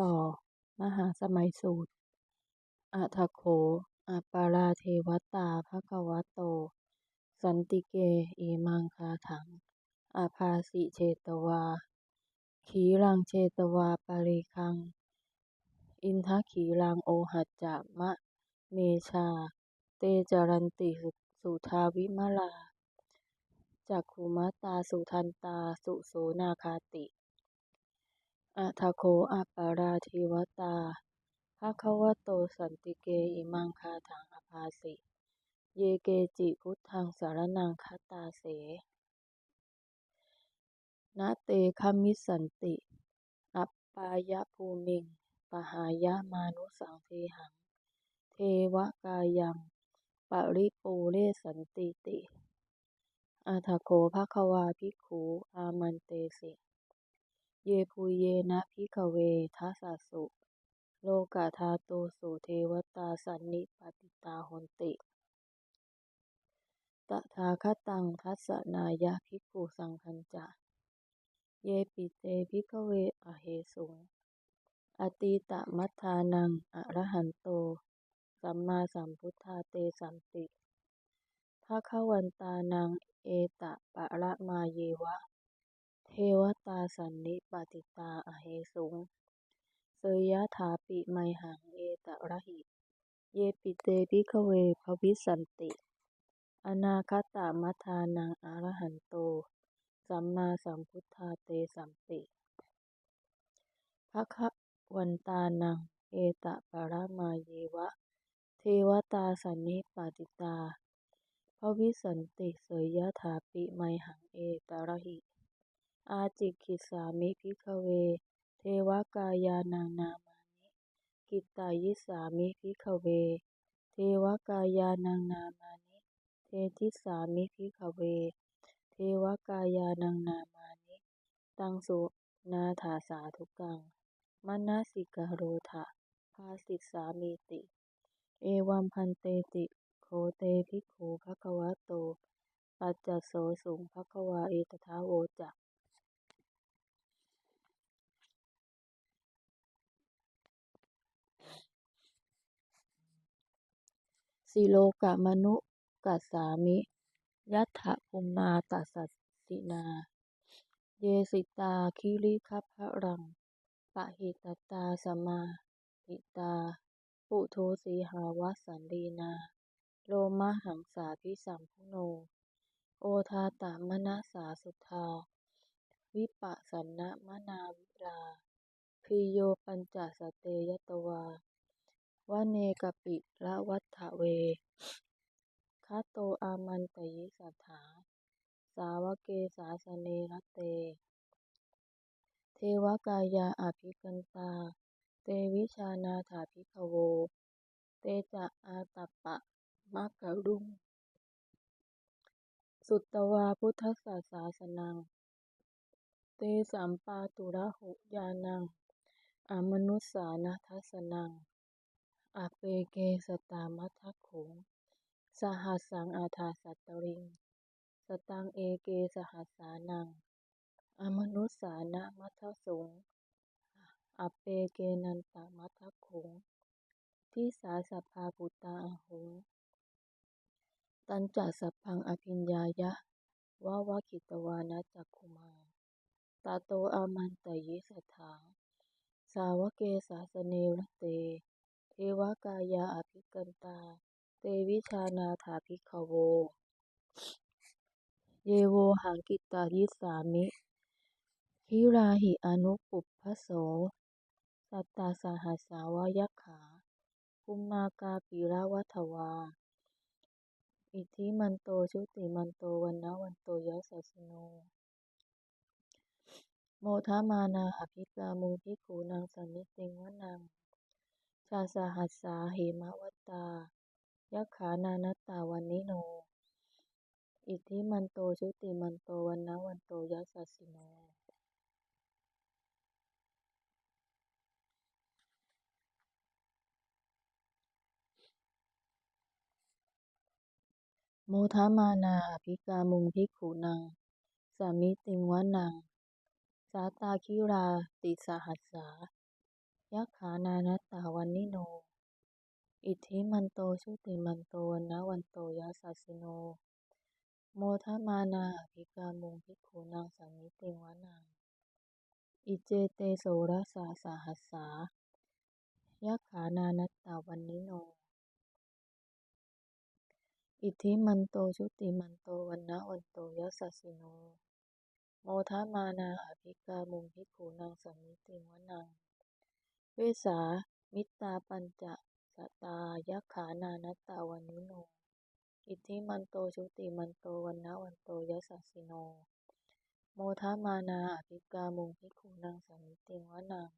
ต่อ มหาสมัยสูตรอะทะโขอัปาราเทวตาภควโต สันติเกอิมังคาถังอาภาสิเชตวา ขีรังเชตวาปริคัง อินทขีรังโอหัจจะมะเมชา เตจรันติสุทาวิมลาจักขุมาตาสุทันตาสุโสนาคาติ อะทะโขอัปปาราเทวตาภควโตสันติเกอิมังคาถังอภาสิ เยเกจิพุทธังสารนังคตาเสนะเตฆะมิสันติ อัปปายภูมิง ปหายมานุสังเทหัง เทวกายังปริปูเรสันติติอะทะโขภควาภิกขุอามันเตสิ เยภูเยนะภิกขเวทัสสะสุ โลกาธาโตุสุเทวตาสันนิปติตาหนติ ตถาคตังทัสนายะภิกขุสังฆัญจะ เยปิเตภิกขเวอเหสุง อตีตมัฏฐานังอรหันโต สัมมาสัมพุทธาเตสันติภควันตานังเอตะปะระมาเยวะ เทวตาสันนิปติตาอเหสุง เสยถาปิไมหังเอตระหิ เยปิเตภิกขเวภวิสันติ อนาคตามัฏฐานังอรหันโต สัมมาสัมพุทธาเตสันติภควันตานัง เอตปรมาเยวะ เทวตาสันนิปติตาภวิสันติเสยยถาปิไมหังเอตระหิ อาจิคิสามิภิกขเว เทวกายานังนามานิกิตตายิสามิภิกขเว เทวกายานังนามานิเททิสามิภิกขเว เทวกายานังนามานิตังสุนาถาสาธุกังมนสิกโรทะภาสิสสามิติ เอวัมพันเตติโขเตภิกขุภควะโต ปัจจโสสุงภควาเอตถาโวจะ สิโลกะมนุกัสสามิ ยัตถภูมนาตัสสินา เยสิตาคิริคัพพะรัง ปะหิตตาสมาหิตา ปุโทสีหาวัสสันลีนา โลมหังสาภิสัมพุโน โอทาตามนะสาสุทา วิปัสสนมนาวิลา พิโยปัญจสเตยตวา วเนกปิละวัฏฐเวคาโตอามันตยิสัทธา สาวเกสาสเนรเต เทวกายาอภิกันตา เตวิชานาถาภิกขโว เตจะอาตัปะมะกะรุง สุตตวาพุทธัสสาสนัง เตสัมปาตุระหุญาณัง อมนุสสานัทัสสนัง อเปเกสตามัทธขุงสหัสสังอาทาสัตตริง สตังเอเกสหัสสานัง อมนุสานะมัทธสุงอเปเกนันตมัทธขุงทิสาสัพพาปุตตาอหุงตัญจสัพพังอภิญญายะวาวะคิตวานะจักขุมา ตาโตอามันตยิสัทธาสาวเกสาสเนรเต เทวกายาอภิกันตา เตวิชานาถาภิกขโว เยโวหังกิตตายิสามิคิราหิอนุปุพพโส สัตตาสหัสสาวายัคขาภูมนากาปิระวัฏวา อิทธิมันโตชุติมันโตวันนะวันโตยัสสสิโน โมทามานาอภิกามุงภิขุนังสมิติงวนัง ชาสหัสสาเหมวัตตา ยัคขานานัตตาวันนิโน อิทธิมันโตชุติมันโตวันนะวันโตยัสสสิโนโมทามานาอภิกามุงภิกขุนัง สามิติงวนัง สาตาคิราติสหัสสา ยยัคขานานัตตาวันนิโน อิทธิมันโตชุติมันโตวันนะวันโตยัสสสิโน โมทมานาอภิกามุงภิกขุนังสัมมิติงวนังอิเจเตโสรสสะสาหัสสายัคขานานัตตาวันนิโน อิทธิมันโตชุติมันโตวันนะวันโตยัสสสิโน โมทมานาอภิกามุงภิกขุนังสัมมิติงวนัง เวสามิตาปัญจสตายัคขานานัตตาวันิโน อิทธิมันโตชุติมันโตวันนะวันโตยัสสสิโน โมทมานาอภิกามุงภิกขุนังสัมมิติงวนัง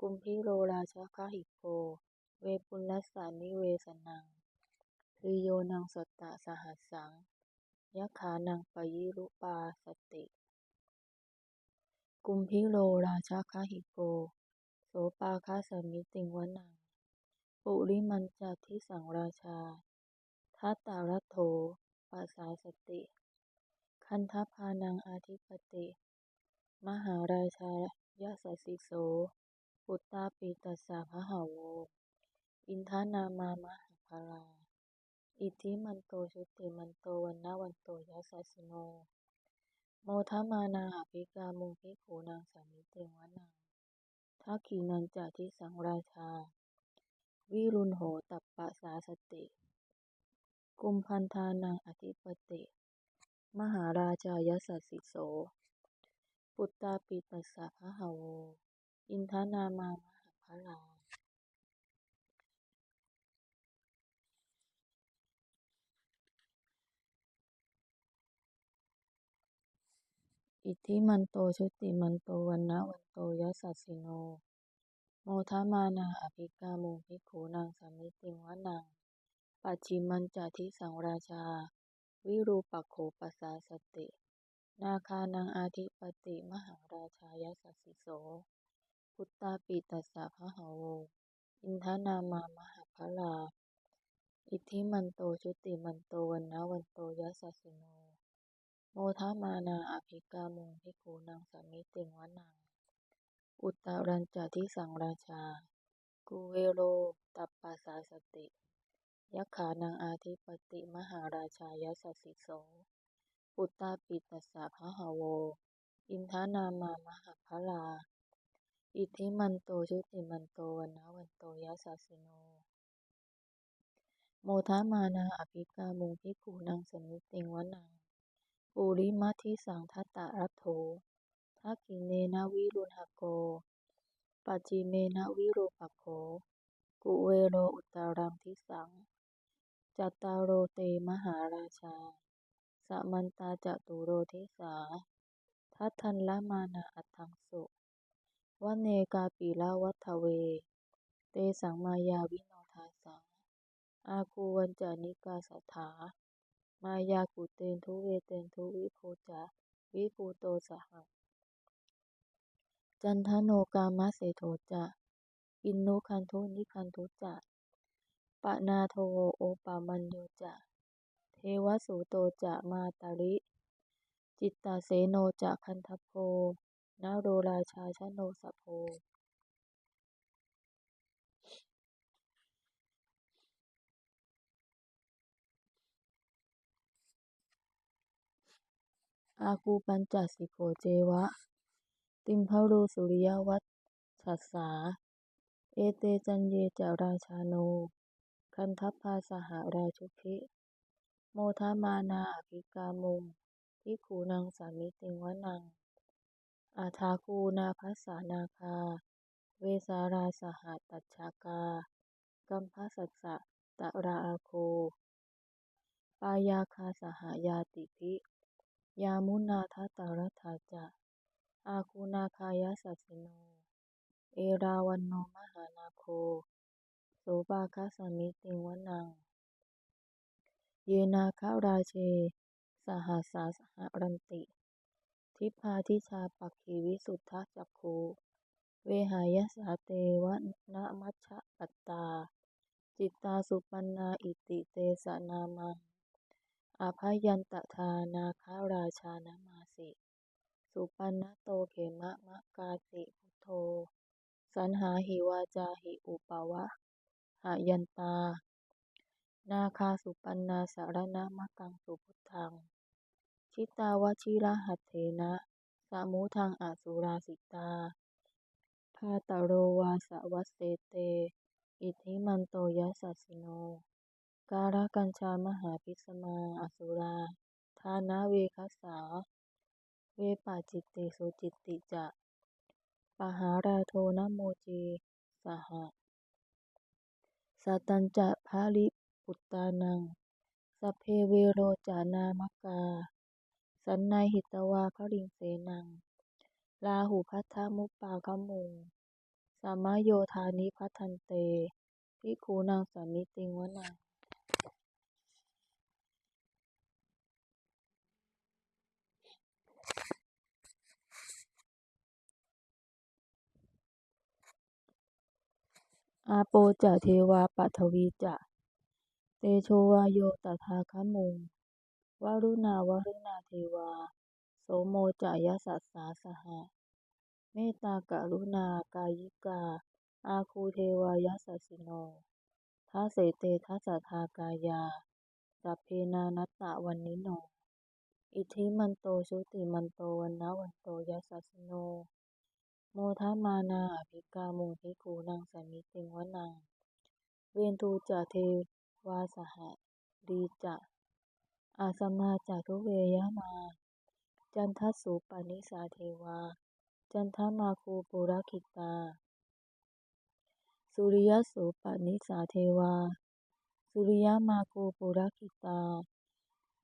กุมพิโรราชคหิโกเวปุลัสสานิเวสนังทริโยนังสตตะสหัสสังยัคขานังปยิรุปาสติ กุมพิโรราชคหิโก โสปาคาสัมมิติงวนัง ปุริมันจทิสังราชา ทัตตารัตโถปัสสาสติ คันทพานังอาทิปติ มหาราชายสสิโส ปุตตาปิตัสสะพหาวอินทานามามหาภลาอิทิมันโตชุติมันโตวันนะวันโตยัสสสิโน โมทมานาอภิกามุงภิกขุนังสัมมิติงวนัง ทักขีนันจาทิสังราชา วิรุณโหตัปปะสาสติ กุมพันธานังอธิปติ มหาราชายสสิโส ปุตตาปิตัสสะพหาโว อินทานามา มหาภลา อิทธิมันโตชุติมันโตวันนะวันโตยัสสสิโน โมทามานาอภิกามุงภิกขุนังสัมมิติงวนังปัจฉิมันจทิสังราชา วิรูปโขปัสสาสติ นาคานังอาทิปติมหาราชายสสสิโส พุตตาปิตัสสะพหาวอินทานามามหาภลา อิทธิมันโตชุติมันโตวันนะวันโตยัสสสิโน โมทามานาอภิกามุงภิกขุนังสัมมิติงวนัง อุตตรัญจทิสังราชากุเวโรตัปปะสาสติยัคขานังอาทิปติมหาราชายสสิโสปุตตาปิตัสสะพหาโว อินทานามามหาภลา อิทิมันโตชุติมันโตวันนะวันโตยัสสิโน โมทามานาอภิกามุงภิกขุนังสัมมิติงวนัง ปุริมัทิสังทัตตารัตโถทักขิเนนะวิรุณหโก ปัจิเมนะวิรูปโข กุเวโรอุตตรังทิสัง จัตตารโรเตมหาราชา สมันตาจตุโรทิสา ทัทันละมานาอัตถังสุวเนกาปิลาวัฏเว เตสังมายาวิโนทาสัง อาคูวันจานิกาสถา มายากุเตนทุเวเตนทุวิภูจาวิภูโตสหะจันทโนกามะเสโทจะอินนุคันธุนิคันธุจะปนาโทโอปามัญโยจะเทวสุโตจะมาตาริจิตตาเสโนจะคันทโพนาโรราชาชโนสโพ อาคูปัญจสิโขเจวะ ติมพรูสุริยวัฏฉัสสา เอเตจันเยจาราชาโน คันทัพพาสหราชุคิโมทามานาอภิกามุงภิขุนังสัมมิติงวนัง อาทาคูนาภัสสานาคา เวสาราสหตัชชากา กัมพสัสสะตะราอาโค ปายาคาสหายาติภิ ยามุนาทัตตารัฐาจะ อาคูนาคายสสิโน เอราวันโนมหานาโค โสปาคสัมมิติวนัง เยนาคาราเช สหัสสาสหรันติ ทิพาทิชาปักขีวิสุทธจักขูเวหายสาเตวะนะมัชฌะปัตตา จิตตาสุปันนาอิติเตสนามังอาภยันตทานาค ชานามาสิ สุปันนโตเขมะมะกาติพุทโธ สันหาหิวาจาหิอุปวะหายันตา นาคาสุปันนาสารณามะกังสุพุทธัง ชิตาวชิระหัตเถนะสามุทังอสุราสิตาพาตโรวาสวัสเสเต อิทธิมันโตยัสสสิโน การะกัญชามหาพิสมาอสุรา ทานาเวคัสสา เวปาจิตติสุจิตติจะปหาราโทนะโมจีสหะสตัญจะภาลิปุตตานัง สเพเวโรจานามกา สันนายหิตวาคลิงเสนัง ลาหูพัทธมุปปาคมุง สามโยธานิพัทันเตพิคูนางสามิติงวนัง อาโปจะเทวาปัทวีจะเตโชวาโยตถาคมุงวารุณาวารุณาเทวา โสโมจะยสัสสาสหะ เมตตากรุณากายิกา อาคูเทวายัสสิโนทัเสเตทัสทากายาสัพเพนานัตตะวันนิโน อิทิมันโตชุติมันโตวันนะวันโตยัสสสิโน โมทมานาอภิกามุงพิคูนังสมิติงวนังเวนทูจะเทวาสหะดีจะอาสมาจะทุเวยามา จันทสุปนิสาเทวา จันทมาคูปุรคิตา สุริยสุปนิสาเทวา สุริยมาคูปุรคิตา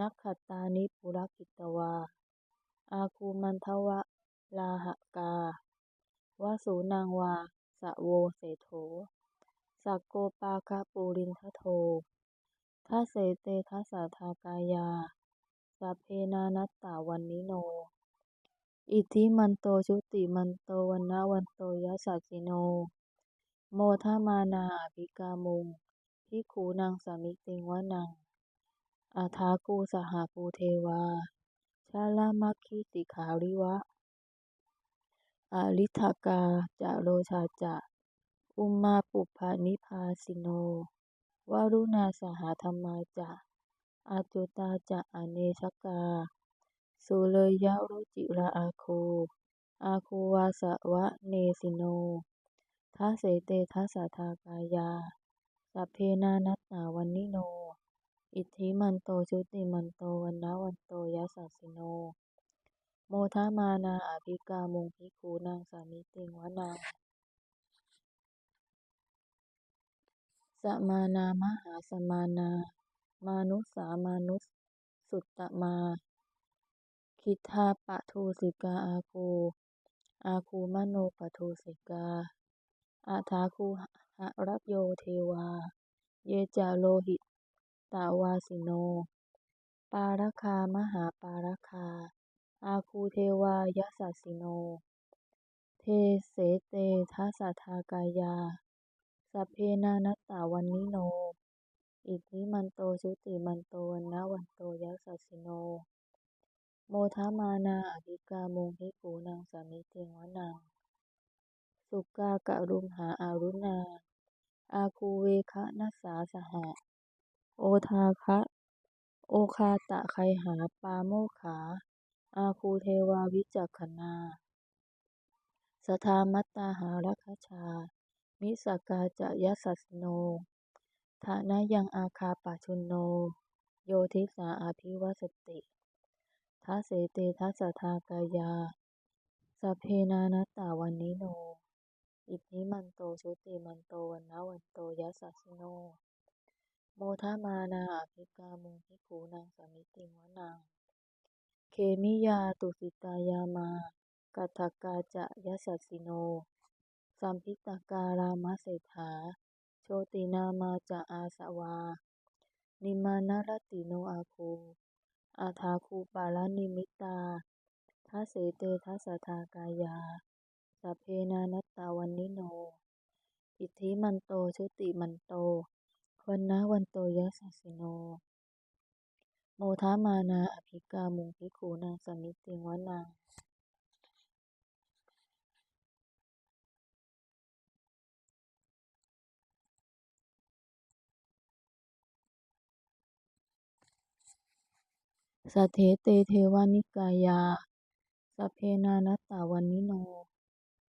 นักขตานิปุรคิตวา อาคูมันทวะลาหกา วสูนางวา สะโวเสโถ สักโกปาคาปูรินทโททัเสเตทัสสะทากายา สัพเพนานัตตาวันนิโน อิทิมันโตชุติมันโตวันนาวันโตยัสสสิโน โมทามานาอภิกามุงพิขูนางสามิติงวนังอาทากูสหภูเทวาชาลามัคคิติขาริวะ อาลิทากาจะโรชาจะ อุมมาปุพานิพาสิโน วารุณาสหธรรมาจะ อาจุตาจะอเนชกา สุเลยยะรุจิระอาคูอาคูวาสวะเนสิโนทัสเสเตทัสสะทากายา สัพเพนานัตตาวันนิโน อิทธิมันโตชุติมันโตวันนะวันโตยัสสสิโน โมทมานาอภิกามุงพิคูนางสามิติงวนังสมานามหาสมานา มานุสามานุสสุตตมา คิทาปะทูสิกาอาคู อาคูมโนปะทูสิกา อาทาคูหะรัโยเทวา เยจาโลหิตตาวาสิโน ปารคามหาปารคา อาคูเทวายัสสิโน เทเสเตทัสสทากายา สัพเพนานัตตาวันนิโน อิทธิมันโตชุติมันโตวันนะวันโตยัสสสิโน โมทมานาอภิกามงพิกูนางสามิติงวนัง สุกากะรุมหาอารุณา อาคูเวคะนัสสาสหะ โอทาคะ โอคาตะไคหาปาโมขา อาคูเทวาวิจักขณาสทามัตตาหารัคชา มิสกาจะยัสสโนฐานะยังอาคาปาชุนโน โยทิสาอาภิวสติทัสเสเตทัสสทากายาสัพเพนานัตตาวันนิโน อิทธิมันโตชุติมันโตวันนะวันโตยัสสโน โมทามานาอภิกามุงพิคูนางสามิติวนัง เคมิยาตุสิตายามากัตถกาจะยัสสิโน สัมพิตาการามเศรษฐา โชตินามาจะอาสวา นิมานารติโนอาคู อาทาคูปาลนิมิตาทัเสเตทัสสทากายาสัพเพนานัตตาวันนิโน อิทธิมันโตชุติมันโตวันนะวันโตยัสสิโน โมทามานาอภิกามุงพิขูนางสมิติงวนาสัเทเตเทวานิกายาสเพนานตาวันนิโน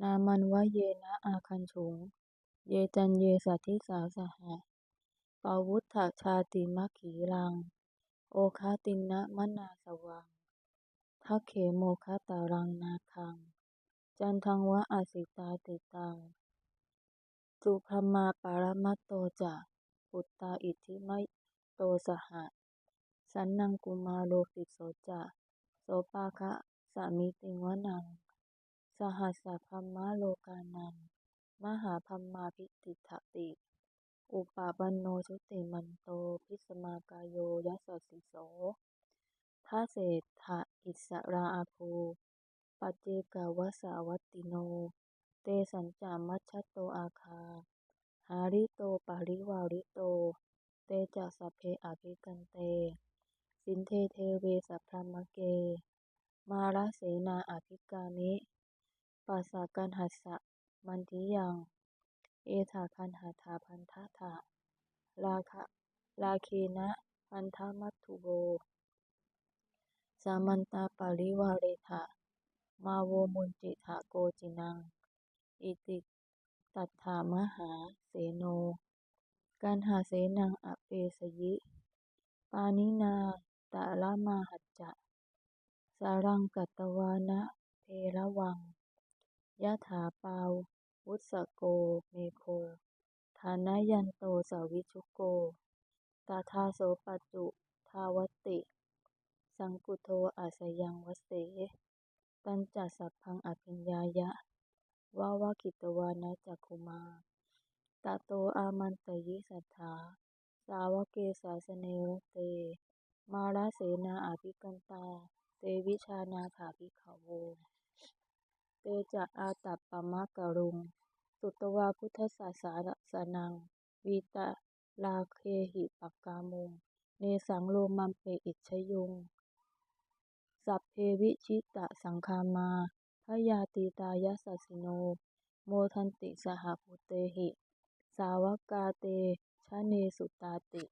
นามันวะเยนะอาคันชงเยจันเยสัทธิสาสหะปวุฒชาติมัคขีรัง โอคาตินะมนาสวังทักเขโมคตารังนาคัง จันทังวะอาสิตาติตัง สุพมาปารมัตโตจะปุตตาอิทธิมโตสหะ สันนังกุมาโลภิโสจะโสปาคะสามิติงวนัง สหัสสะพัมมาโลกานัง มหาพัมมาภิติถติ อุปาปันโนชุติมันโตพิสมากายโยยัสสิโสทาเศรษฐอิสราอาภูปัจเจกวสาวัตติโน เตสัญจามัชโตอาคา หาริโตปาริวาริโต เตจะสัพเพอภิกันเต สินเทเทเวสัพพมเก มาราเสนาอภิกามิปัสสะกันหัสสะมันทิยัง เอถาคันหาถาพันทะถะลาคะลาเคนะพันธมัตถุโบสามันตาปาริวาเรถะมาโวมุนจิถะโกจินัง อิติตัฏฐามหาเสโนกันหาเสนังอเปสยิ ปานินาตะละมาหัจจะสารังกัตวานะเพระวังยะถาปาว วุสโก เมโค ฐานะยันโตสาวิชุโก ตาทาโสปัจจุ ทาวติ สังกุโทอาสยังวเส ตัญจะสัพพังอภิญญายะ วาวาคิตวานะจักขุมาตะโตอามันตยิสัทธา สาวเกสาสเนรเต มาราเสนาอภิกันตา เตวิชานาถาภิขโวเตจะอาตัปปมะกะรุง สุตวาพุทธศาสาสนัง วีตะลาเคหิปักกามุง เนสังโลมัมเปอิชยุง สัพเพวิชิตะสังคามาพยาตีตายสสสิโน โมทันติสหภูเตหิ สาวกาเตชะเนสุตาติ